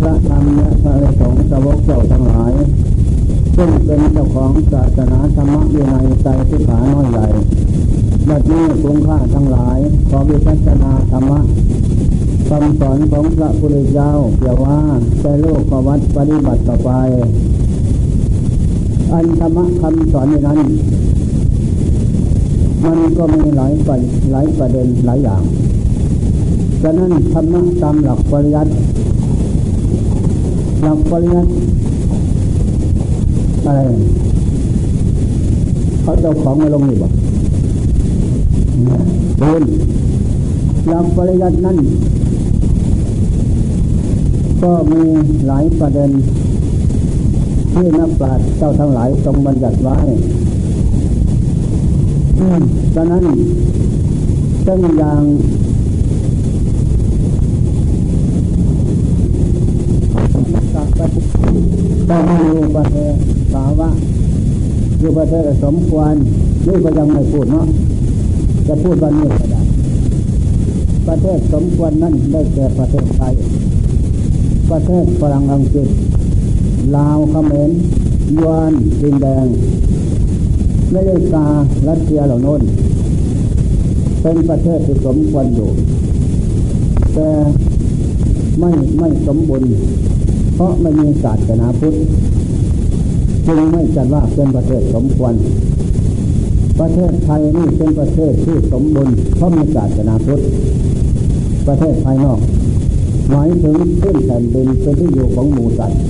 พระธรรมและพระสงฆ์สาวกเจ้าทั้งหลาย ซึ่งเป็นเจ้าของศาสนาธรรมวินัยใจที่ขาน้อยใหญ่บัดนี้คุณค่าทั้งหลายขอวิปัสสนาธรรมะคำสอนของพระพุทธเจ้าเกี่ยวว่าแต่โลกวัติปฏิบัติต่อไป อันธรรมะคำสอนในนั้น มันก็มีหลายประหลายประเด็นหลายอย่างฉะนั้นธรรมะตามหลักปริยัติ หลักปริยัติอะไรเขาเจ้าของมาลงนี่บอกโดนหลักปริยัตินั้นก็มีหลายประเด็น ที่นักปราชญ์เจ้าทั้งหลายทรงบัญญัติไว้ฉะนั้นเช่นอย่าง ต้องมีประเทศสาวะอยู่ประเทศสมควรนี่ก็ยังไม่พูดเนาะจะพูดวันนี้ก็ได้ประเทศสมควรนั่นได้แก่ประเทศไทย ประเทศฝรั่งอังกฤษ ลาวเขมรยวนดินแดงไม่ได้การัสเซียเหล่านั้นเป็นประเทศที่สมควรอยู่ แต่ไม่ไม่สมบูรณ์ เพราะไม่มีศาสนาพุทธจึงไม่จัดว่าเป็นประเทศสมควร ประเทศไทยนี่เป็นประเทศที่สมบูรณ์เพราะมีศาสนาพุทธประเทศภายนอกหมายถึงขึ้นแผ่นดินเป็นที่อยู่ของหมูสัตว์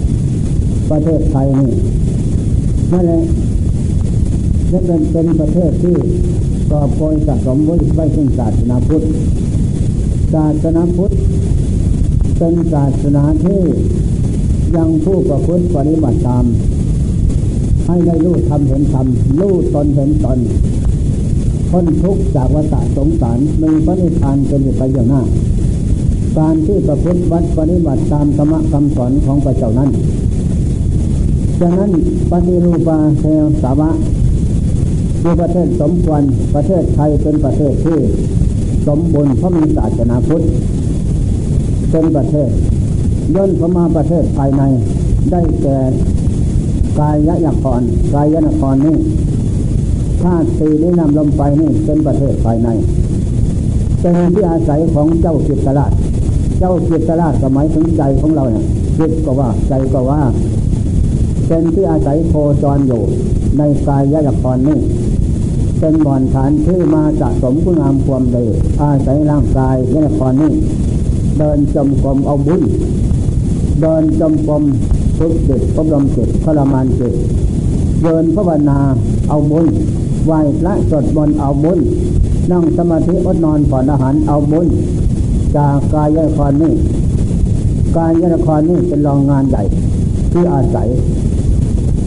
ประเทศไทยนี่นั่นแหละจะเป็นเป็นประเทศที่กอบโกยสะสมไว้ไว้ซึ่งศาสนาพุทธศาสนาพุทธเป็นศาสนาที่ ยังผู้ประพฤติปฏิบัติตาม ให้ได้รู้ทำเห็นทำรู้ตนเห็นตนพ้นทุกข์จากวัฏสงสารมีพระนิพพานเป็นไปอย่างหน้า การที่ประพฤติวัดปฏิบัติตามธรรมคำสอนของพระเจ้านั้นฉะนั้นปฏิรูปาเทสาวะคือประเทศสมควรประเทศไทยเป็นประเทศที่ สมบูรณ์เพราะมีศาสนาพุทธเป็นประเทศ ย่นเข้ามาประเทศภายใน ได้แก่กายยะครกายยนครนี่ธาตุสี่ได้นำลมไปนี่เป็นประเทศภายในเป็นที่อาศัยของเจ้าจิตราชเจ้าจิตราชก็หมายถึงใจของเราเนี่ยจิตก็ว่าใจก็ว่า เป็นที่อาศัยโคจรอยู่ ในกายยะครนี่เป็นบ่อนฐานที่มาสะสมคุณงามความดีอาศัยร่างกายยะครนี่เดินจมกรมเอาบุญ เดินจมกรมทุกจิตอบรมจิตทรมานจิตเดินภาวนาเอาบุญไหวพระสดมนเอาบุญนั่งสมาธิอดนอนผ่อนอาหารเอาบุญจากกายยะครนี่กายยะครนี่เป็นรองงานใหญ่ที่อาศัย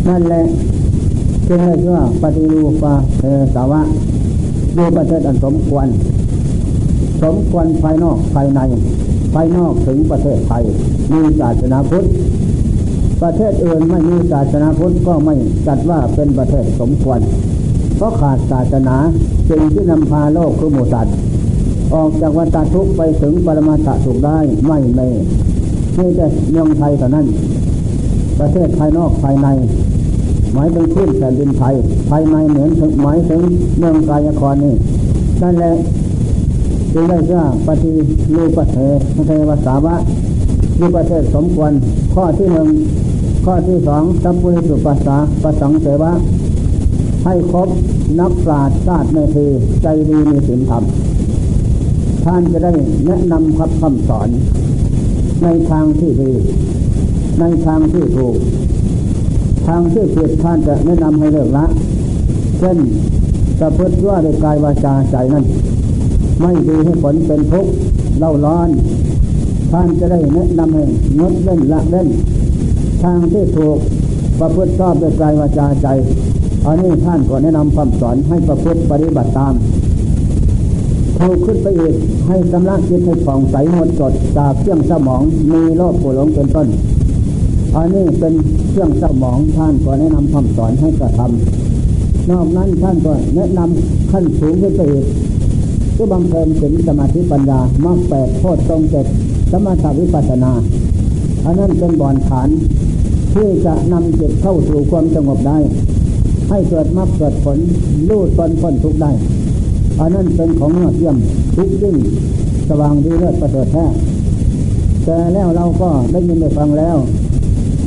นั่นแหละจึงเรียกว่าปฏิรูปาเทสาวะดูประเทศอันสมควร สมควรภายนอกภายใน ภายนอกถึงประเทศไทยมีศาสนาพุทธ ประเทศอื่นไม่มีศาสนาพุทธก็ไม่จัดว่าเป็นประเทศสมควร เพราะขาดศาสนาสิ่งที่นำพาโลกคือหมูสัตว์ออกจากวัฏทุกข์ไปถึงปรมาตถสุขได้ไม่เลยนี่แต่เมืองไทยเท่านั้น ประเทศภายนอกภายใน หมายถึงขึ้นแผ่นดินไทย ภายในเหมือนถึงหมายถึงเมืองกายครนี่นั่นแหละ จึงได้เชื่อปฏิรูปเทเทวสาวะมีประเทศสมควร ข้อที่หนึ่งข้อที่สองสัพพุริสุปัสสาประสังเสวะ ให้ครบนักปราชญ์ชาสติในทีใจดีมีศีลธรรม ท่านจะได้แนะนำคำคำสอน ในทางที่ดี ในทางที่ถูก ทางที่ผิดท่านจะแนะนำให้เลิกละ เช่นประพฤติว่าในกายวาจาใจนั้น ไม่ดีให้ผลเป็นทุกข์เล่าร้อน ท่านจะได้แนะนำให้งดเล่นละเล่น ทางที่ถูกประพฤติชอบด้วยกายวาจาใจอันนี้ท่านก็แนะนำคำสอนให้ประพฤติปฏิบัติตามถูกขึ้นไปอีกให้สำลักจิตให้ผ่องใสหมดจดจากเครื่องสมองมีโรคปวดหลงเป็นต้นอันนี้เป็นเครื่องสมองท่านก็แนะนำคำสอนให้กระทำนอกนั้นท่านก็แนะนำขั้นสูงขึ้นไปอีก ก็บำเพ็ญถึงสมาธิปัญญามรรคแปดโทษตรงเจ็ดสมถวิปัสสนา อันนั้นเป็นบ่อนฐาน ที่จะนำจิตเข้าสู่ความสงบได้ ให้เกิดมรรคเกิดผลรู้ตนพ้นทุกได้ อันนั้นเป็นของยอดเยี่ยมทุกยิ่งสว่างดีเลิศประเสริฐแท้แต่แล้วเราก็ได้ยินได้ฟังแล้ว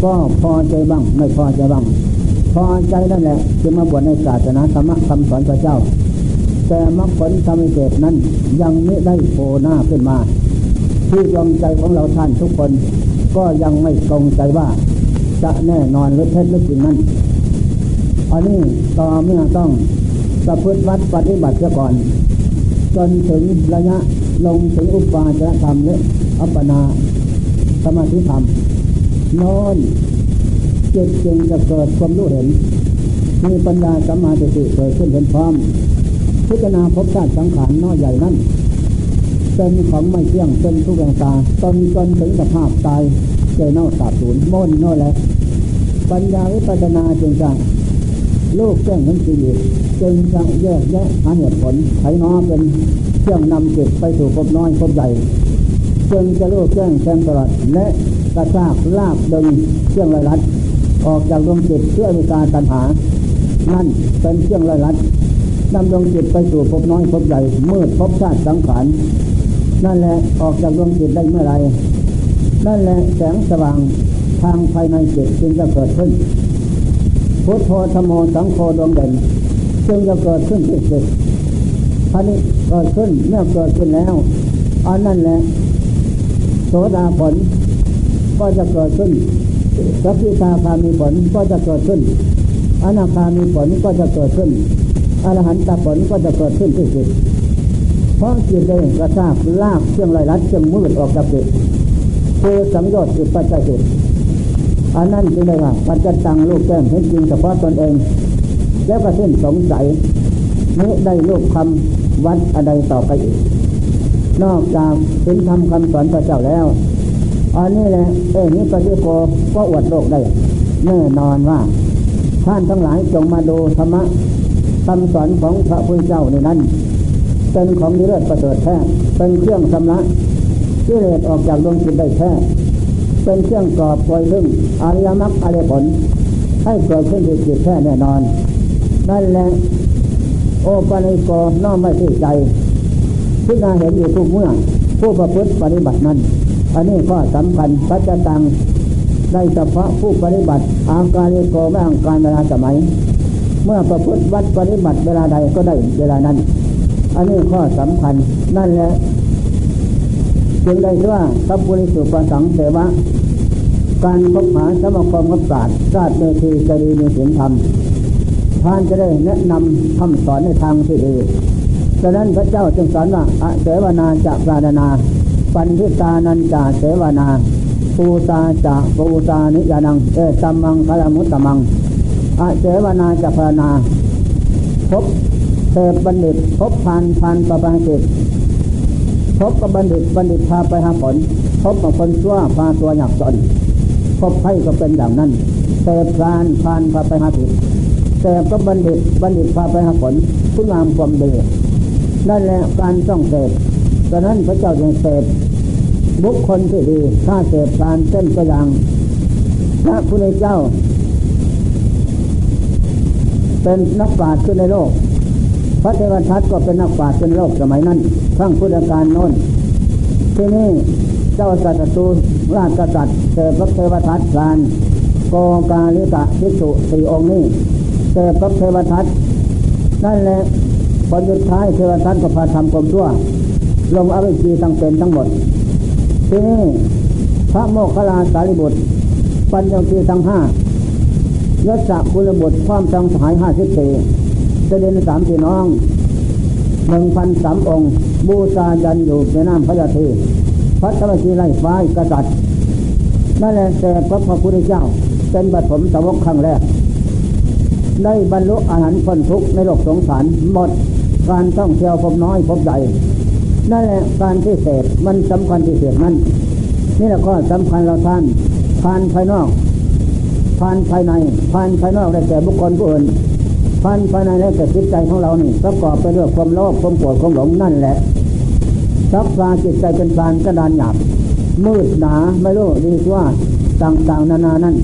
ก็พอใจบ้างไม่พอใจบ้างพอใจนั่นแหละจึงมาบวชในศาสนาธรรมคำสอนพระเจ้า แต่มรรคผลธรรมเกตนั้น ยังไม่ได้โผล่หน้าขึ้นมา ที่ดวงใจของเราท่านทุกคน ก็ยังไม่ตรงใจว่า จะแน่นอนหรือเท็จหรือจริงนั้นอันนี้ต่อเมื่อต้องประพฤติวัดปฏิบัติเสียก่อน จนถึงระยะลงถึงอุปาจารธรรมและอัปปนาสมาธิธรรมน้นจิตจึงจะเกิดความรู้เห็น มีปัญญาสัมมาสติเกิดขึ้นเป็นพร้อม พิจารณาพบชาติสังขารน้อยใหญ่นั้นเป็นของไม่เที่ยงเป็นทุกอย่างตาตนจนถึงสภาพตายเจเน่าสาบสูญโม่นโน่นแหละปัญญาวิปัสสนาจึงจะลูกแจ้งเห็นชีวิตจึงจะแยกแยะหาเหตุผลไขน้อเป็นเครื่องนำจิตไปสู่ภพน้อยภพใหญ่จึงจะลูกแจ้งแทงตลอดและกระชากลากดึงเครื่องไรลัด ออกจากดวงจิตเพื่อมีการตัณหานั่นเป็นเครื่องไรลัด นำดวงจิตไปสู่ภพน้อยภพใหญ่มืดภพชาติสังขารนั่นแหละออกจากดวงจิตได้เมื่อไรนั่นแหละแสงสว่างทางภายในจิตจึงจะเกิดขึ้น พุทโธธโมสังโฆดวงเด่นจึงจะเกิดขึ้นที่จิตท่านี้เกิดขึ้นเมื่อเกิดขึ้นแล้วอันนั่นแหละโสดาผลก็จะเกิดขึ้นสัพพิตาคามีผลก็จะเกิดขึ้นอนาคามีผลก็จะเกิดขึ้น อรหันตผลก็จะเกิดขึ้นที่จิตเพราะจิตได้กระชากลากเครื่องไรลัดเครื่องมืดออกจากจิตคือสังโยชน์จิตปัจจัยจิตอันนั้นจึงได้ว่าปัจจตังลูกแก้มเห็นจริงเฉพาะตนเอง แล้วก็สิ้นสงสัยไม่ได้ลูกคำวัดอะไรต่อไปอีก นอกจากเห็นทำคำสอนพระเจ้าแล้วอันนี้แหละเอ้นี้ปฏิโกก็อวดโลกได้แน่นอนว่าท่านทั้งหลายจงมาดูธรรมะ คำสอนของพระพุทธเจ้าในนั้น เป็นของดีเลิศประเสริฐแท้เป็นเครื่องชำระกิเลสออกจากดวงจิตได้แท้เป็นเครื่องกรอบปล่อยลึงอริยมรรคอริยผล ให้เกิดขึ้นในจิตแท้แน่นอน นั่นแหละโอปะนิโกน้อมไม่ที่ใจพิจารณาเห็นอยู่ทุกเมื่อ ผู้ประพฤติปฏิบัตินั้น อันนี้ก็สำคัญปัจจตังได้เฉพาะผู้ปฏิบัติอาการลิโกไม่อังการเวลาสมัย เมื่อประพฤติวัดปฏิบัติเวลาใดก็ได้เวลานั้น อันนี้ข้อสำคัญนั่นแหละจึงได้ว่าสัพพุริสุปสังเสวะ การพบหาสมคมกับศาสตร์ศาสตร์เมธีจะดีมีศีลธรรมท่านจะได้แนะนำคำสอนในทางที่ดีฉะนั้นพระเจ้าจึงสอนว่าอเสวนาจะปราดนา ปันทิตานันจะเสวนา ปูตาจะปูตานิยานัง เอตัมมังคลมุตตมัง อเสวนาจะปรานาพบเสพบัณฑิตพบพานพานประปังจิตพบกับบัณฑิตบัณฑิตพาไปหาผลพบกับคนชั่วพาตัวหยักจนพบไพ่ก็เป็นอย่างนั้นเสพพานพานพาไปหาผิดเสพก็บัณฑิตบัณฑิตพาไปหาผลคุณงามความดีนั่นแหละการต้องเสพฉะนั้นพระเจ้าจึงเสพบุคคลที่ดีถ้าเสพารเส้นตัวอย่างพระพุทธเจ้า เป็นนักปราชญ์ขึ้นในโลก พระเทวทัตก็เป็นนักปราชญ์ขึ้นโลกสมัยนั้นครั้งพุทธกาลโน้นที่นี่เจ้าสัตตูราชกษัตริย์เสพพระเทวทัตลานโกกาลิกะพิสุสี่องค์นี้เสพพระเทวทัตนั่นแหละผลสุดท้ายเทวทัตก็พาทำกลมชั่วลงอวิชีทั้งเป็นทั้งหมด ที่นี่พระโมคคัลลาสารีบุตรปัญญคีทั้งห้า ยศักกุลบุตรความจังสายห้าสิบสี่เสด็จสามพี่น้องหนึ่งพันสามองค์ บูชายันอยู่ในน้ำพระยาธีพระธรรมชีไล่ฟ้ายกษัตริย์นั่นแหละแต่พระพุทธเจ้า เป็นปฐมสาวกครั้งแรก ได้บรรลุอาหารพ้นทุกข์ในโลกสงสารหมดการต้องเที่ยวพบน้อยพบใหญ่นั่นแหละการที่เสพมันสำคัญที่เสพนั้นนี่แหละก็สำคัญเราท่านผ่านภายนอก ผ่านภายในผ่านภายนอกได้แก่บุคคลผู้อื่นผ่านภายในได้แก่จิตใจของเรานี่ประกอบไปด้วยความโลภความโกรธความหลงนั่นแหละซักซาจิตใจเป็นการกระดานหยาบมืดหนาไม่รู้ดีว่าต่างๆนานานั้น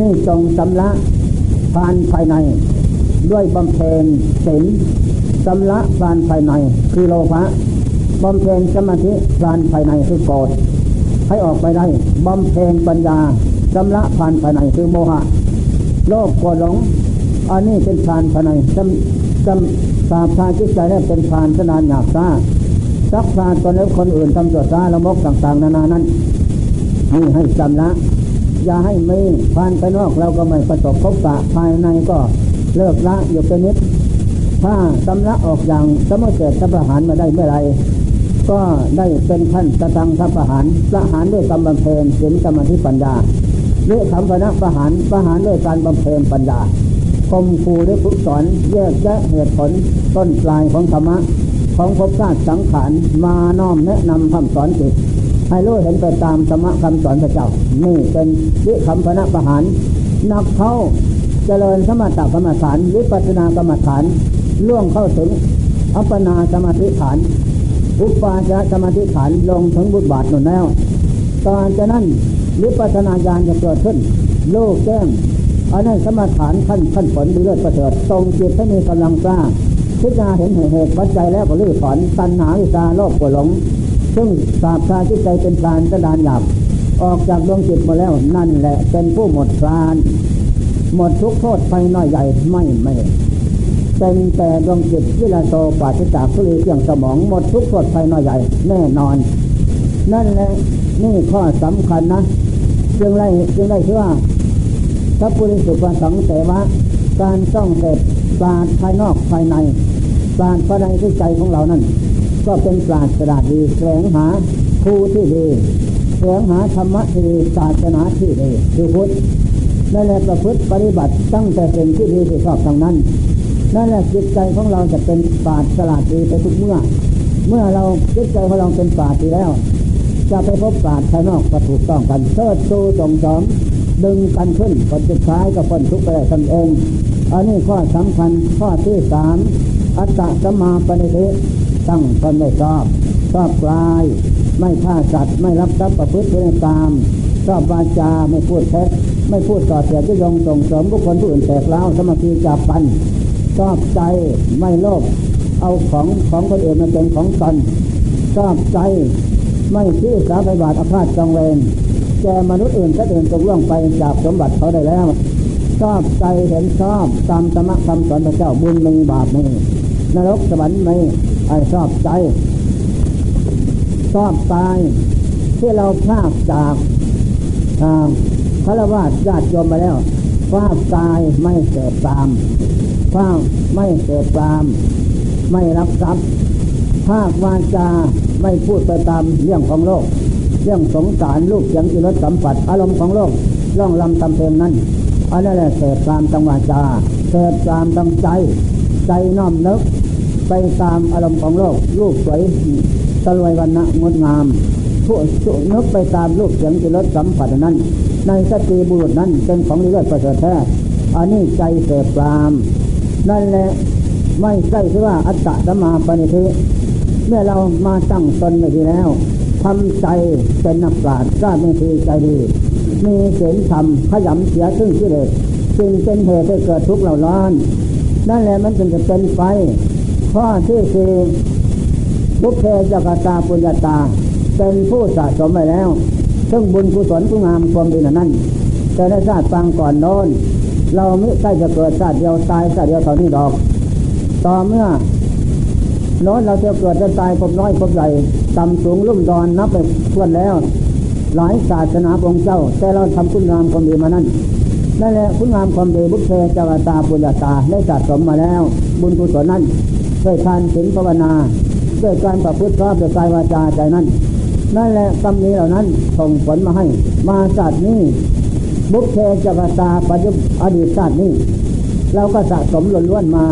นี่จงสำละทานภายใน ด้วยบำเพ็ญศีลสำละทานภายใน คือโลภะบำเพ็ญสมาธิทานภายในคือโกรธให้ออกไปได้บำเพ็ญปัญญา สำละทานภายในคือโมหะโลภโกรธหลงอันนี้เป็นทานภายในจำจำสาพานจิตใจได้เป็นทานสนานหยาบซาสักทานตอนนี้คนอื่นทำตัวซาละมกต่าง ๆ นานานั้นนี่ให้จำละอย่าให้ไม่ผ่านไปนอกเราก็ไม่ประสบพบปะภายในก็เลิกละอยู่เป็นนิด ถ้าตำละออกอย่างสมุเสร็จสัประหารมาได้เมื่อไรก็ได้เป็นขั้นสตังทัประหารประหารด้วยกรรมบำเพ็ญศีลสมาธิปัญญา เรื่องคำพนะประหารประหารด้วยการบำเพ็ญปัญญาคมคูด้วยฝึกสอนแยกแยะเหตุผลต้นปลายของธรรมะของภพชาติสังขารมาน้อมแนะนำคำสอนจิตให้รู้เห็นไปตามธรรมะคำสอนพระเจ้า นี่เป็นวิคำพนะประหารนักเข้าเจริญสมถกรรมฐานวิปัสสนากรรมฐานล่วงเข้าถึงอัปปนาสมาธิฐาน อุปาจารสมาธิฐานลงถึงบุตรบาทหนุ่นแล้วตอนจะนั้น วิปัสสนาญาณจะเกิดขึ้น โลกแจ้งอันนั้นสมาฐานขั้นขั้นผลดีเลิศประเสริฐทรงจิตให้มีกำลังกล้าพิจารณาเห็นเหตุปัจจัยแล้วก็ลื้อถอนตัณหาวิชาโลภกหลง ซึ่งสาบชาจิตใจเป็นการกระดานหยาบออกจากดวงจิตมาแล้วนั่นแหละเป็นผู้หมดกานหมดทุกโทษไปน้อยใหญ่ไม่ไม่เป็นแต่ดวงจิตวิลาโตปราศจากทุลีเสียงสมองหมดทุกโทษไปน้อยใหญ่แน่นอน นั่นแหละนี่ข้อสำคัญนะ จึงได้จึงได้ชื่อว่าพระปุริสุปสังเสวะการต้องเสพปราดภายนอกภายในปราดภายในที่ใจของเรานั้น ก็เป็นปราดสดาดีแสวงหาครูที่ดีแสวงหาธรรมะที่ดีศาสนาที่ดีคือพุทธนั่นแหละประพฤติปฏิบัติตั้งแต่สิ่งที่ดีที่ชอบทางนั้น นั่นแหละจิตใจของเราจะเป็นปราดสลาดดีไปทุกเมื่อ เมื่อเราจิตใจของเราเป็นปราดดีแล้ว จะไปพบปราดภายนอกก็ถูกต้องกันเชิดชูส่งสมดึงกันขึ้นผลสุดท้ายก็พ้นทุกข์ไปได้ตนเอง อันนี้ข้อสำคัญข้อที่สามอัตตะสมาปณิธิตั้งตนไม่ชอบชอบกลาย ไม่ฆ่าสัตว์ไม่รับทรัพย์ประพฤติในตามชอบวาจาไม่พูดเท็จไม่พูดต่อเสียที่ยงส่งเสริมบุคคลผู้อื่นแตกเล้าสมาธิจับปันชอบใจไม่โลภเอาของของคนอื่นมาเป็นของตนชอบใจ ไม่ที่สาไปบาทอาฆาตจองเวรแกมนุษย์อื่นก็เดินตกล่วงไปจากสมบัติเขาได้แล้วชอบใจเห็นชอบตามธรรมะคำสอนพระเจ้าบุญมีบาปมีนรกสวรรค์มีไอชอบใจ ชอบตายที่เราพลากจากทางฆราวาสญาติโยมไปแล้วพลากตายไม่เสพตามพลากไม่เสพตาม ไม่รับทรัพย์ภาควาจา ไม่พูดไปตามเรื่องของโลก เรื่องสงสารลูกเสียงอิรสสัมผัส อารมณ์ของโลกร่องลำตำเพลงนั้นอันนั้นแหละเสพตามตังวาจาเสพตามตังใจ ใจน้อมนึกไปตามอารมณ์ของโลกรูปสวยตะลวยวันนะงดงามผู้นึกไปตามรูปเสียงอิรสสัมผัสนั้น ในสติบุรุษนั้นเป็นของเลือดประเสริฐแท้อันนี้ใจเสพตาม นั่นแหละไม่ใช่ที่ว่าอัตตะสมาปณิธิ เมื่อเรามาตั้งตนไม่ดีแล้วทำใจเป็นนักปราชญ์กล้าไม่ทีใจดี มีเสียงธรรมขยำเสียซึ่งกิเลสจึงเป็นเหตุให้เกิดทุกข์เหล่าร้อน นั่นแหละมันจึงจะเป็นไฟข้อที่สี่บุพเพจักตาปุญญาตา เป็นผู้สะสมไว้แล้ว ซึ่งบุญกุศลผู้งามความดีนั้นแต่ในชาติปางก่อนโน้น เราไม่ใช่จะเกิดชาติเดียวตายชาติเดียวเท่านี้ดอก ต่อเมื่อ น้นเราจะเกิดจะตายพบน้อยพบใหญ่ต่ำสูงลุ่มดอนนับไปทวนแล้ว หลายศาสนาองค์เจ้า แต่เราทำคุณงามความดีมานั้นนั่นแหละคุณงามความดีบุพเพจาวตาปุญญาตาได้สะสมมาแล้ว บุญกุศลนั้นด้วยทานศีลภาวนาด้วยการประพฤติชอบด้วยกายวาจาใจนั้น นั่นแหละกรรมนี้เหล่านั้นส่งผลมาให้ มาศาสตร์นี้บุพเพจาวตาปัจจุอดีตศาสตร์นี้เราก็สะสมล้วนๆมา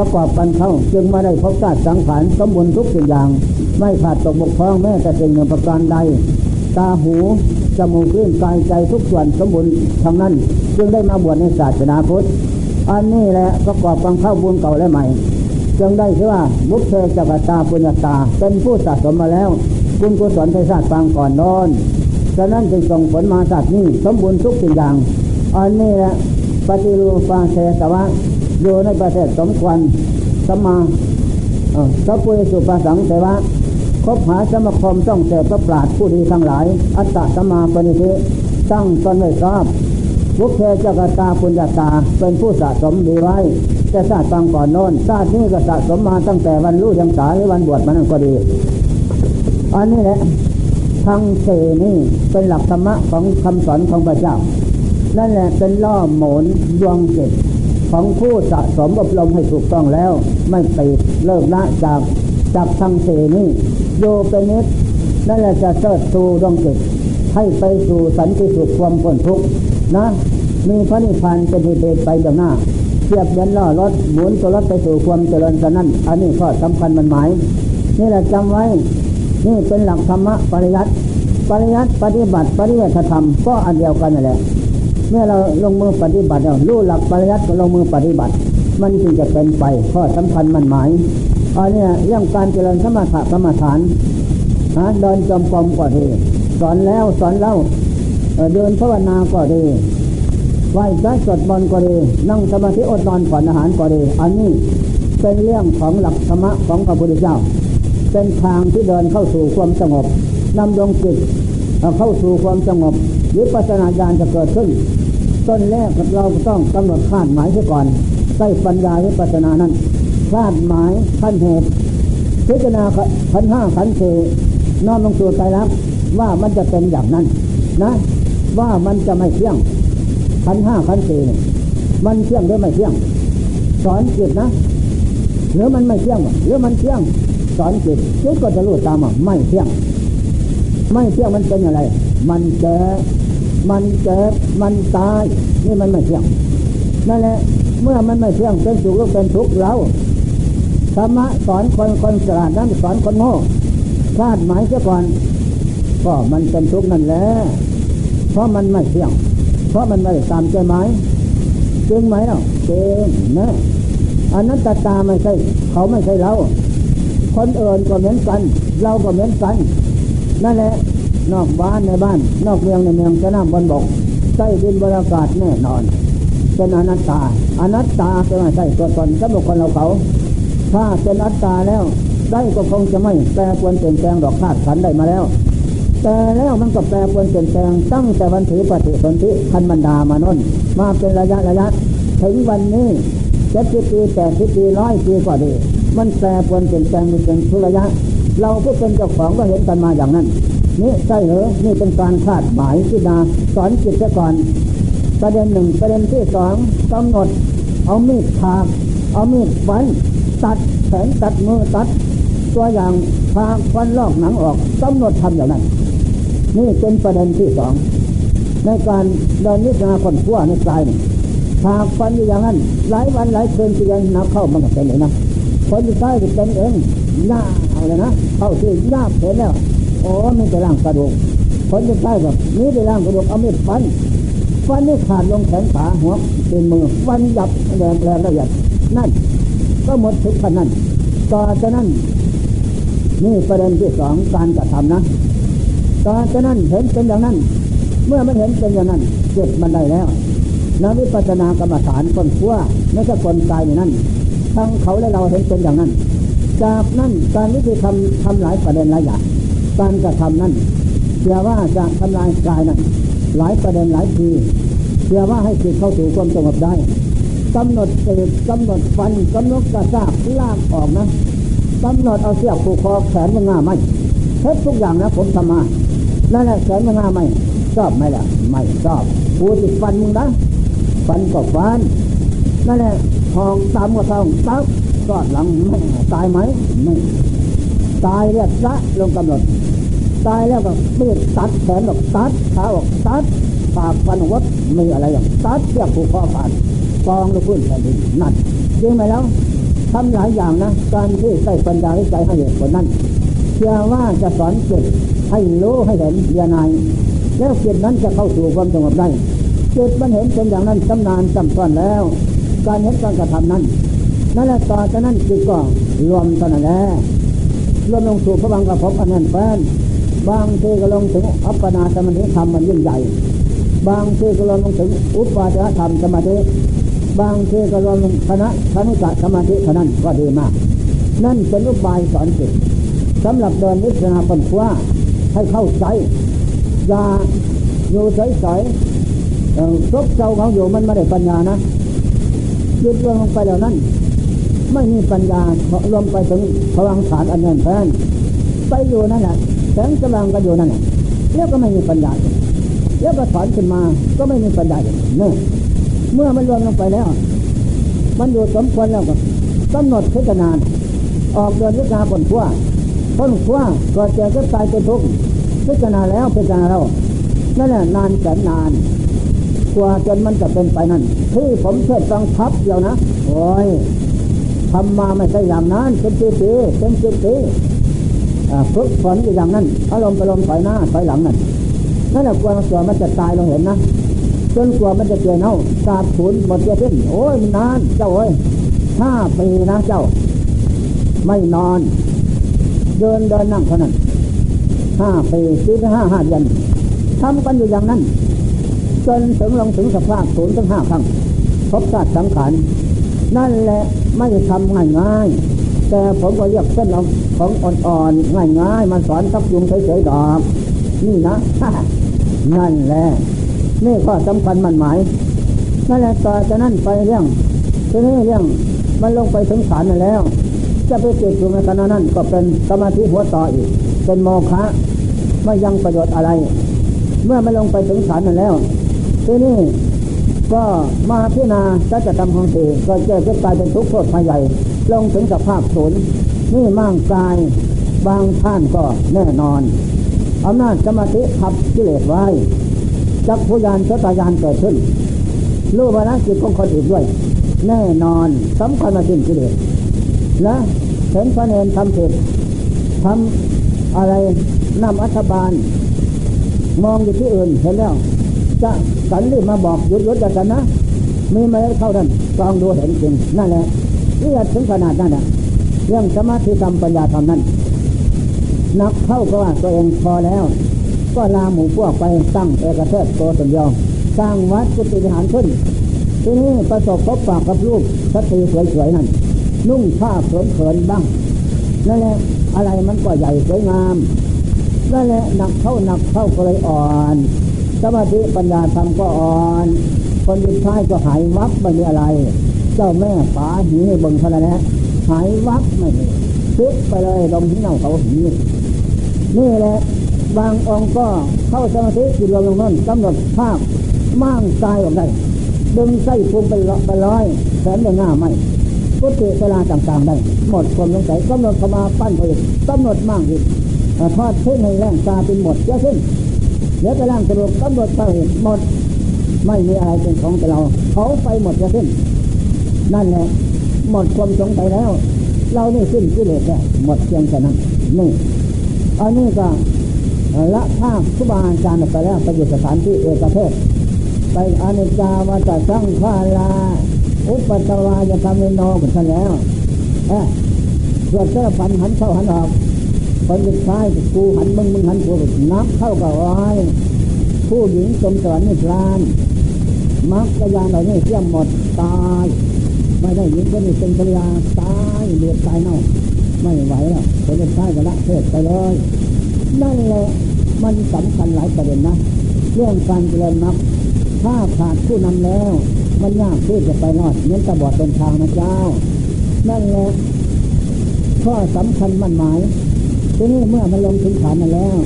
ประกอบกันเข้าจึงมาได้พบชาติสังขารสมบูรณ์ทุกสิ่งอย่าง ไม่ขาดตกบกพร่องแม้แต่สิ่งหนึ่งประการใด ตาหูจมูกลิ้นกายใจทุกส่วนสมบูรณ์ทั้งนั้น จึงได้มาบวชในศาสนาพุทธอันนี้แหละประกอบกันเข้าบุญเก่าและใหม่ จึงได้ชื่อว่าบุพเพจักตาปุญญาตา เป็นผู้สะสมมาแล้วบุญกุศลในชาติปางก่อนนอนฉะนั้นจึงส่งผลมาชาตินี้สมบูรณ์ทุกสิ่งอย่างอันนี้แหละปฏิรูปาเสสวะ อยู่ในประเทศสมควรสมมาสัพพุสุปสังเสวะคบหาสมคมต้องเสพพระปราดผู้ดีทั้งหลาย อัตตะสมาปณิธิตั้งตนไว้ทราบบุคเคจกตาปุญญาตาเป็นผู้สะสมดีไว้จะชาติตังก่อนโน้นชาตินี้ก็สะสมมาตั้งแต่วันรู้ยังสาหรือวันบวชมันก็ดี อันนี้แหละทางเสนี่เป็นหลักธรรมะของคำสอนของพระเจ้า นั่นแหละเป็นล่อหมุนดวงจิต ของผู้สะสมอบรมให้ถูกต้องแล้ว ไม่ไปเลิกละจากจากทางเสนี่โยเป็นนิดนั่นแหละจะเสิดสู่ดวงจิตให้ไปสู่สันติสุขความพ้นทุกข์นะ มีพระนิพพานเป็นเหตุไปเบื้องหน้าเทียบเหมือนล้อรถหมุนตัวรถไปสู่ความเจริญสนั้นอันนี้ข้อสำคัญมันหมาย นี่แหละจำไว้ นี่เป็นหลักธรรมะปริยัติปริยัติปฏิบัติปริยัติธรรมก็อันเดียวกันนั่นแหละ เมื่อเราลงมือปฏิบัติเรารู้หลักปริยัติก็ลงมือปฏิบัติ มันจึงจะเป็นไปข้อสำคัญมันหมายอันนี้เรื่องการเจริญสมถะกรรมฐานนะเดินจมกรมก็ดีสอนแล้วสอนเล่าเดินภาวนาก็ดีไหว้พระสวดมนต์ก็ดีนั่งสมาธิอดนอนผ่อนอาหารก็ดีอันนี้เป็นเรื่องของหลักธรรมะของพระพุทธเจ้า เป็นทางที่เดินเข้าสู่ความสงบนำดวงจิตเข้าสู่ความสงบ วิปัสสนาญาณจะเกิดขึ้น ต้นแรกเราต้องกำหนดคาดหมายเสียก่อนใต้ปัญญาวิปัสสนานั้นคาดหมายขั้นเหตุพิจารณาขันห้าขันเสน้อมลงสู่ใจรับว่ามันจะเป็นอย่างนั้นนะ ว่ามันจะไม่เที่ยงขันห้าขันเสมันเที่ยงหรือไม่เที่ยง สอนจิตนะหรือมันไม่เที่ยงหรือมันเที่ยงสอนจิตจิตก็จะรู้ตามว่าไม่เที่ยง ไม่เที่ยงมันเป็นอะไร มันแก่ มันเจ็บมันตาย นี่มันไม่เที่ยง นั่นแหละ เมื่อมันไม่เที่ยงเป็นสุขหรือเป็นทุกข์เราธรรมะสอนคนคนสลาดนั้นสอนคนโง่คาดหมายเสียก่อน ก็มันเป็นทุกข์นั่นแหละ เพราะมันไม่เที่ยง เพราะมันไม่ตามใจหมายจริงไหมเนาะจริงนะอันนั้นตาตาไม่ใช่ เขาไม่ใช่เรา คนอื่นก็เหมือนกัน เราก็เหมือนกัน นั่นแหละ นอกบ้านในบ้าน นอกเมืองในเมืองจะน้ำบนบกใต้ดินบรรยากาศแน่นอนเป็นอนัตตา อนัตตาเป็นไม่ใช่ตัวตนสำหรับคนเราเขา ถ้าเป็นอัตตาแล้วได้ก็คงจะไม่แปรปวนเปลี่ยนแปลงดอกธาตุขันได้มาแล้ว แต่แล้วมันก็แปรปวนเปลี่ยนแปลงตั้งแต่วันถือปฏิสนธิคันบรรดามานนมาเป็นระยะระยะถึงวันนี้เจ็ดสิบปีแปดสิบปีร้อยปีก็ดี มันแปรปวนเปลี่ยนแปลงเป็นทุระยะ เราผู้เป็นเจ้าของก็เห็นกันมาอย่างนั้น นี่ใช่เหรอนี่เป็นการคาดหมายพิจารณาสอนจิตซะก่อน ประเด็นหนึ่งประเด็นที่สองกำหนด เอามีดถากเอามีดฟันตัดแขนตัดมือตัด ตัวอย่างพาฟันลอกหนังออกกำหนดทำอย่างนั้น นี่เป็นประเด็นที่สองในการเดินนิสนาคนขั้วในกายนี่หากฟันอย่างนั้น หลายวันหลายคืนที่ยังนับเข้ามันก็เป็นเลยนะคนที่ใต้เป็นเองหน้า เอาเลยนะเข้าที่หน้าเห็นแล้วโอ้ไม่จะร่างกระดูกคนที่ใต้แบบนี้ไปร่างกระดูกเอามีดฟันฟันนี่ขาดลงแขนขาหัวเป็นมือฟันหยับแรงแรงละเอียดนั่น ก็หมดทุกขนั้นต่อจากนั้นนี่ประเด็นที่สองการกระทำนะต่อจากนั้นเห็นเป็นอย่างนั้น เมื่อมันเห็นเป็นอย่างนั้นเจ็บมันได้แล้วนวิปัสสนากรรมฐานคนขั้วไม่ใช่คนกายอย่างนั้นทั้งเขาและเราเห็นเป็นอย่างนั้น จากนั้นการวิธีทำทำหลายประเด็นหลายอย่างการกระทำนั้นเชื่อว่าจะทำลายกายนั้นหลายประเด็นหลายทีเชื่อว่าให้จิตเข้าสู่ความสงบได้กำหนดเศษกำหนดฟันกำหนดกระซากลากออกนะกำหนดเอาเสียบผูกคอแขนมันง่าไม่เท็ทุกอย่างนะผมทำมานั่นแหละแขนมันง่าไม่ชอบไหมล่ะไม่ชอบกูติดฟันมึงนะฟันก็ฟันนั่นแหละทองตามก็ทองตับ ก็หลังไม่ตายไหมไม่ตายเรียกละลงกำหนด ตายแล้วก็เปียตัดแขนออกตัดขาออกตัดปากฟันวัดมีอะไรอย่างตัดเสียบผูกคอฟันกองลูกพื้นแผ่นดินนั่นจริงไหมแล้วทำหลายอย่างนะ การที่ใส่ปัญญาวิจัยให้เหตุผลนั้นเชื่อว่าจะสอนจิตให้รู้ให้เห็นเรียนายแล้วจิตนั้นจะเข้าสู่ความสงบได้จิตมันเห็นเป็นอย่างนั้นจำนานจำซ้อนแล้ว การเห็นการกระทำนั้น นั่นแหละต่อจากนั้นจิตก็รวมตอนนั้นแหละรวมลงสู่พระบังกระพบอันนั้นแฟนบางทีก็ลงถึงอัปปนาสมาธิธรรมมันยิ่งใหญ่ บางทีก็ลงถึงอุปาจารธรรมสมาธิบางทีก็ลงคณะคณิกะสมาธิเท่านั้นก็ดีมาก นั่นเป็นอุบายสอนจิตสำหรับเดินวิจารณาปัญญาให้เข้าใจอย่าอยู่เฉยๆซบเจ้าเขาอยู่มันไม่ได้ปัญญานะยึดลงไปแล้วนั้น ไม่มีปัญญาลงไปถึงพลังฐานอันนั้นแทนไปอยู่นั่นแหละแสงสว่างก็อยู่นั่นแหละแล้วก็ไม่มีปัญญาแล้วก็ถอนขึ้นมาก็ไม่มีปัญญาเนี่ยเมื่อมันรวมลงไปแล้ว มันอยู่สมควรแล้วก็กำหนดพิจารณาออกเดินวิชาผลขั้วผลขั้วก็เจอก็ตายเป็นทุกข์พิจารณาแล้วพิจารณาแล้วนั่นแหละนานแสนนานกว่าจนมันจะเป็นไปนั่นที่ผมเทศฟังทับเดียวนะโอ้ย ทำมาไม่ใช่อย่างนั้นเป็นปีปีเป็นสิบปีฝึกฝนอยู่อย่างนั้นอารมณ์ไปลมถอยหน้าถอยหลังนั่นนั่นแหละกลัวตัวมันจะตายเราเห็นนะจนกลัวมันจะเจอเน่าสาบสูญหมดเจ้าสิ้นโอ้ยมันนานเจ้าเอ้ยห้าปีนะเจ้า ไม่นอน เดินเดินนั่งเท่านั้นห้าปีสี่ห้าห้าเดือนทำกันอยู่อย่างนั้นจนถึงลงถึงสภาพศูนย์ถึงห้าครั้งพบชาติสังขาร นั่นแหละไม่ทำง่ายง่ายแต่ผมก็เรียกเส้นของอ่อนๆง่ายๆมันสอนทักยุงเฉยๆดอก นี่นะนั่นแหละนี่ข้อสำคัญมันหมายนั่นแหละต่อจากนั้นไปเรื่องทีนี้เรื่องมันลงไปถึงฐานนั่นแล้ว จะไปเกิดอยู่ในขณะนั้นก็เป็นสมาธิหัวต่ออีก เป็นโมฆะไม่ยังประโยชน์อะไร เมื่อมันลงไปถึงฐานนั่นแล้วทีนี้ ก็มาพิจารณาจะจะทำของตีก็เจอขึ้นกลายเป็นทุกข์โทษภัยใหญ่ลงถึงสภาพศูนย์นี่มั่งกายบางท่านก็แน่นอนอำนาจสมาธิทับกิเลสไว้จักพยานชตายานเกิดขึ้นรู้วาระจิตของคนอื่นด้วย แน่นอนสำคัญมาสิ้นกิเลสและเห็นพระเนรทำผิดทำอะไรนำอัฐบาล มองอยู่ที่อื่นเห็นแล้ว จะสันรีบมาบอกหยุดหยุดจะกันนะมีมาเข้าดันลองดูเห็นจริงนั่นแหละเรียดถึงขนาดนั้นแหละเรื่องสมาธิธรรมปัญญาธรรมนั้นนักเข้าก็ว่าตัวเองพอแล้ว ก็ลาหมู่พวกไปตั้งเอกเทศตัวตนยองสร้างวัดกุฏิหารขึ้นทีนี้ประสบพบปากกับลูกสตรีสวยๆนั่นนุ่งผ้าเขินๆบ้างนั่นแหละอะไรมันก็ใหญ่สวยงามนั่นแหละหนักเข้าหนักเข้าก็เลยอ่อน สมาธิปัญญาธรรมก็อ่อน คนยุดท้ายก็หายวับไม่มีอะไร เจ้าแม่ป๋าหีเบิ่งเท่านั้นแหละหายวับไม่มีซึกไปเลยลมที่เน่าเขาหีนี่แหละบางองค์ก็เข้าสมาธิจิตรวมลงนั่นกำหนดภาพมั่งกายออกได้ดึงไส้พุงไปไปร้อยแสนจะง่าไม่พุทธิเวลาต่างๆได้ หมดความสงสัยกำหนดเข้ามาปั้นไปกำหนดมั่งอีกทอดเส้นในแรงตาเป็นหมดเยอะขึ้น เดี๋ยวไปร่างกระดูกกำหนดไปหมด ไม่มีอะไรเป็นของแต่เราเขาไปหมดเยอะขึ้น นั่นแหละหมดความสงสัยแล้ว เรานี่สิ้นกิเลสแล้วหมดเพียงแค่นั้นนี่อันนี้ก็ละภาคคุบาอาจารย์ไปแล้วไปอยู่สถานที่เอกเทศ ไปอนิจจาวาตสังขาราอุปตวาจะทำเนโนอนกันแล้วเออเกิดเจ้าฝันหันเข้าหันออก คนสุดท้ายกูหันมึงมึงหันกูนับเข้ากับอ้อยผู้หญิงสมสวรรค์นิพพานมักกะยานเหล่านี้เสี่ยมหมดตายไม่ได้หญิงก็นี่เป็นภรรยาตายเดือดตายเน่าไม่ไหวแล้วคนสุดท้ายก็ละเทศไปเลยนั่นแหละมันสำคัญหลายประเด็นนะเรื่องการเจริญมรรคถ้าขาดผู้นำแล้ว มันยากที่จะไปรอดเน้นตะบอดเป็นทางนะเจ้า นั่นแหละข้อสำคัญมั่นหมาย ทีนี้เมื่อมันลงถึงฐานมาแล้ว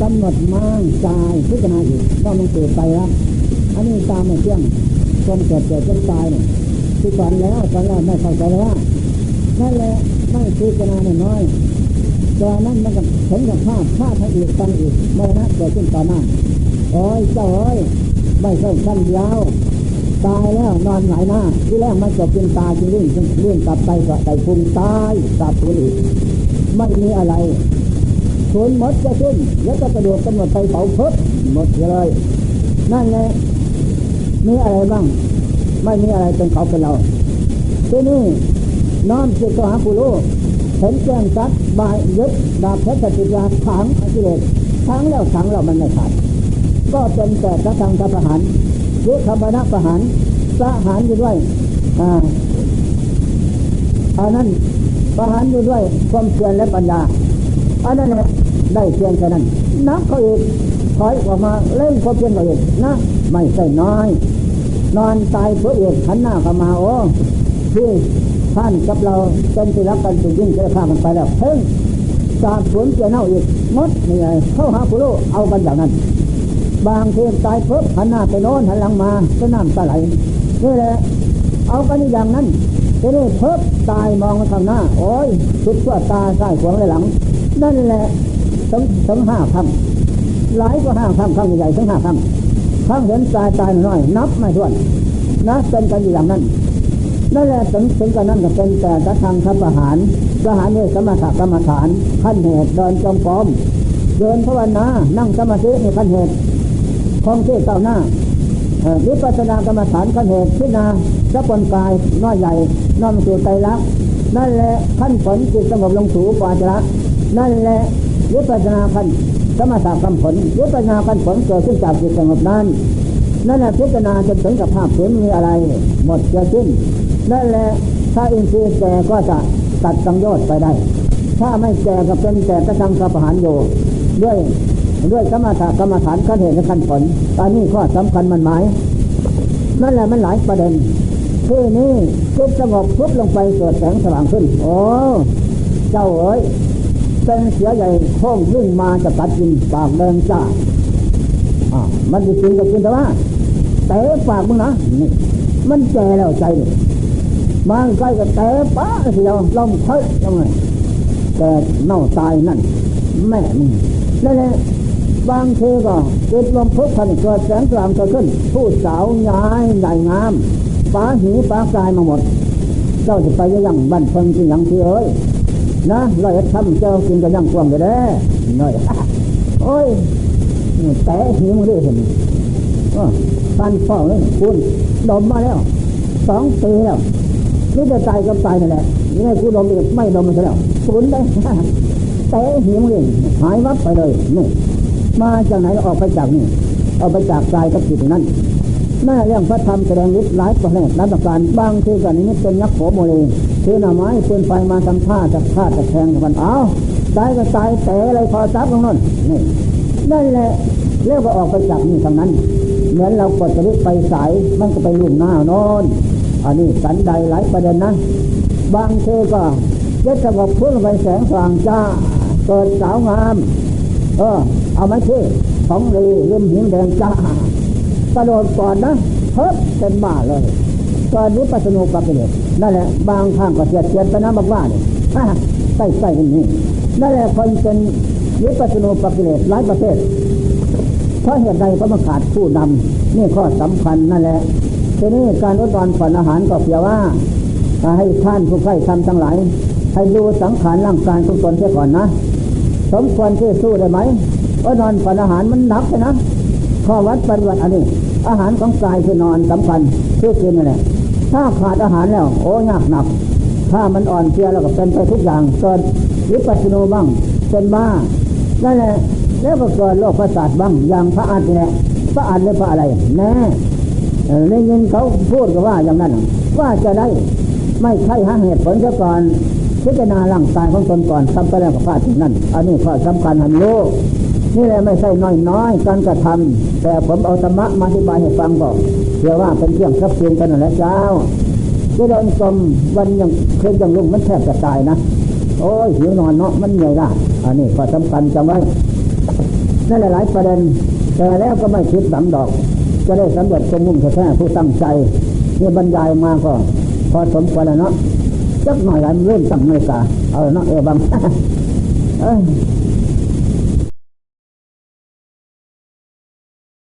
กำหนดมั่งใจพิจารณาอีกว่ามันเกิดไปแล้วอันนี้ตามม่เที่ยงคนเกิดเกิดจนตายเนี่ยคือสอนแล้วสอนแล้วไม่เข้าใจแล้วนั่นแหละไม่พิจารณาน้อยตอนนั้นมันก็เห็นกับภาพภาพทั้งอีกตั้งอีกมรณะเกิดขึ้นต่อหน้าโอ้ยเจ้าเอ้ยไม่ใช่สั้นยาวตายแล้วนอนหงายหน้าที่แรกมันจบกินตายจึงลื่นลื่นกลับไปก็ไตพุงตายกลับตัวอีกไม่มีอะไร ส่วนมดจะขึ้นแล้วก็กระโดดกำหนดไปเผาพดหมดเลยนั่นแหละมีอะไรบ้าง ไม่มีอะไรเป็นเขาเป็นเราที่นี่น้อมจิตก็หาผู้รู้เห็นแจ้งชัดบายยึดดาบเพชรจิตยาขังอกิเลสทั้งแล้วทั้งแล้วมันไม่ขาดก็เป็นแต่พระทางทประหารหรือคำพนะประหารประหารอยู่ด้วยอ่าอันนั้นประหารอยู่ด้วยความเพียรและปัญญาอันนั้นแหละ ได้เพียงแค่นั้นนับเขาอีกถอยออกมาเล่นความเพียรเขาอีกนะไม่ใช่น้อย นอนตายเพื่อเอกขันหน้าเข้ามาโอ้ที่ท่านกับเราเป็นที่รักกันสุดยิ่งจะฆ่ามันไปแล้วเพิ่งสาบสวนเจ้าเน่าอีกมดนี่ไงเข้าหาผู้รู้เอากันอย่างนั้น บางทีตายเพิ่หันหน้าไปโน้นหันหลังมาก็น้ำตาไหลนี่แหละเอากันอย่างนั้นทีนี้เพิ่มตายมองมาทางหน้า โอ้ยสุดขั้วตาใส่ขวางเลยหลัง นั่นแหละ ถึงถึงห้าครั้งหลายก็ห้าครั้งครั้งใหญ่ถึงห้าครั้งครั้งเห็นตายตายน้อยนับไม่ถ้วนนะเป็นกันอย่างนั้นนั่นแหละถึงถึงกันนั้นก็เป็นแต่กระทางทัพอาหารทหารเนี่ยสมถกรรมฐานขั้นเหตุเดินจงกรมเดินภาวนานั่งสมาธิในขั้นเหตุของเที่เต้าหน้าวิปัสสนากรรมฐานขั้นเหตุพิจารณาสัพนกายน้อยใหญ่น้อมสู่ใจรักนั่นแหละขั้นผลจิตสงบลงสู่ปาจระนั่นแหละ วิปัสนาขันสมถกรรมผลวิปัสนาขันผลเกิดขึ้นจากจิตสงบนั้นนั่นแหละพิจารณาจนถึงกับภาพเห็นมีอะไร หมดจะสิ้นนั่นแหละถ้าอินทรีย์แก่ก็จะตัดสังโยชน์ไปได้ ถ้าไม่แก่ก็เป็นแต่กระทำกับประหารอยู่ด้วยด้วยสมถะกรรมฐานขั้นเหตุและขั้นผลตอนนี้ข้อสำคัญมันหมายนั่นแหละมันหลายประเด็นที่นี้ทุบสงบทุบลงไปเกิดแสงสว่างขึ้น โอ้ เจ้าเอ๋ย เป็นเสือใหญ่โค้งวิ่งมาจะกัดกินปากแดงจ้ามันจะกินก็กินแต่ว่าเตะปากมึงนะนี่มันแก่แล้วใจมันใกล้กับเตะป้าเดียวลองเทยยังไงแต่เน่าตายนั่น แม่มึงนั่นแหละบางทีก็จิตลมพุกพันเกิดแสงสว่างกิดขึ้น ผู้สาวย้ายใหญ่งามป้าหีป้ากายมาหมด เจ้าจะไปยังบ้านเพิ่งที่ยังที่เอ้ย นะเราทำเจ้ากินกันยังกวางไปได้หน่อยโอ้ยแต่หีมึงได้เห็นปันฟองเลยคุณดมมาแล้ว สองปีแล้วนี่จะตายก็ตายนั่นแหละนี่ให้กูดมอีกไม่ดมมันแล้วคุณได้แต่หีมึงเองหายวับไปเลยนี่มาจากไหนออกไปจากนี่ออกไปจากกายกับจิตนั้น แม่เรื่องพระธรรมแสดงฤทธิ์หลายประเภทหลายประการบางทีก็นิมิตเป็นยักษ์โขโมเลคือหน่อไม้ปืนไฟมาทำท่าจะฆ่าจะแทงกันเอาตายก็ตายแต่อะไรพอซับตรงนั้นนี่นั่นแหละเรียกว่าออกไปจากนี่ทางนั้น เหมือนเรากดสวิตไปสายมันก็ไปลุ่มหน้านอนอันนี้สันใดหลายประเด็นนะบางทีก็เจ็ดสงบพุ่งไปแสงสว่างจ้าเกิดสาวงาม เออ เอาไหมที่ของเรีเริ่มหิวแดงจ้า กระโดดก่อนนะเพิ่มเป็นบ้าเลยก่อนนี้ปัสนุปกิเลสนั่นแหละบางข้างก็เสียดเสียดไปนะบอกว่าเนี่ยใส่ใส่นนี่นั่นแหละคนเป็นวิปัสนุปกิเลสหลายประเภทเพราะเหตุใดเพราะมันขาดผู้นำนี่ข้อสำคัญนั่นแหละทีนี้การอดนอนผ่อนอาหารก็เพียงว่าให้ท่านผู้ใคร่ทำทั้งหลายให้ดูสังขารร่างกายของตนเสียก่อนนะ สมควรที่สู้ได้ไหมว่านอนผ่อนอาหารมันหนักเลยนะ ข้อวัดปฏิบัติอันนี้ อาหารของกายคือนอนสำคัญคือกินนั่นแหละถ้าขาดอาหารแล้ว โอ้ยากหนัก ถ้ามันอ่อนเพลียแล้วก็เป็นไปทุกอย่างเกิดวิปัสสนบ้างเป็นบ้านั่นแหละแล้วก็เกิดโรคประสาทบ้างอย่างพระอาทิตย์เนี่ยพระอาทิตย์หรือพระอะไรแน่ในเงินเขาพูดกับว่าอย่างนั้น ว่าจะได้ไม่ใช่หาเหตุผลซะก่อนพิจารณาร่างกายของตนก่อนทำไปแล้วกับพลาดถึงนั่นอันนี้ข้อสำคัญหันโลก นี่แหละไม่ใช่น้อยน้อยการกระทำแต่ผมเอาธรรมะมาอธิบายให้ฟังบอกเพื่อว่าเป็นเครื่องทับเทียนกันนั่นแหละเจ้าที่เดินกลมวันยังเคยยังลุงมันแทบจะตายนะโอ้ยหิวนอนเนาะมันเหนื่อยละอันนี้ข้อสำคัญจำไว้นั่นหลายประเด็น แต่แล้วก็ไม่คิดสำดอก จะได้สำเร็จสมมุ่งแท้ผู้ตั้งใจนี่บรรยายมาก็ พอสมควรแล้วเนาะจักหน่อยกันเริ่มตั้งนาฬิกาเอาเนาะเออบางเอ้ย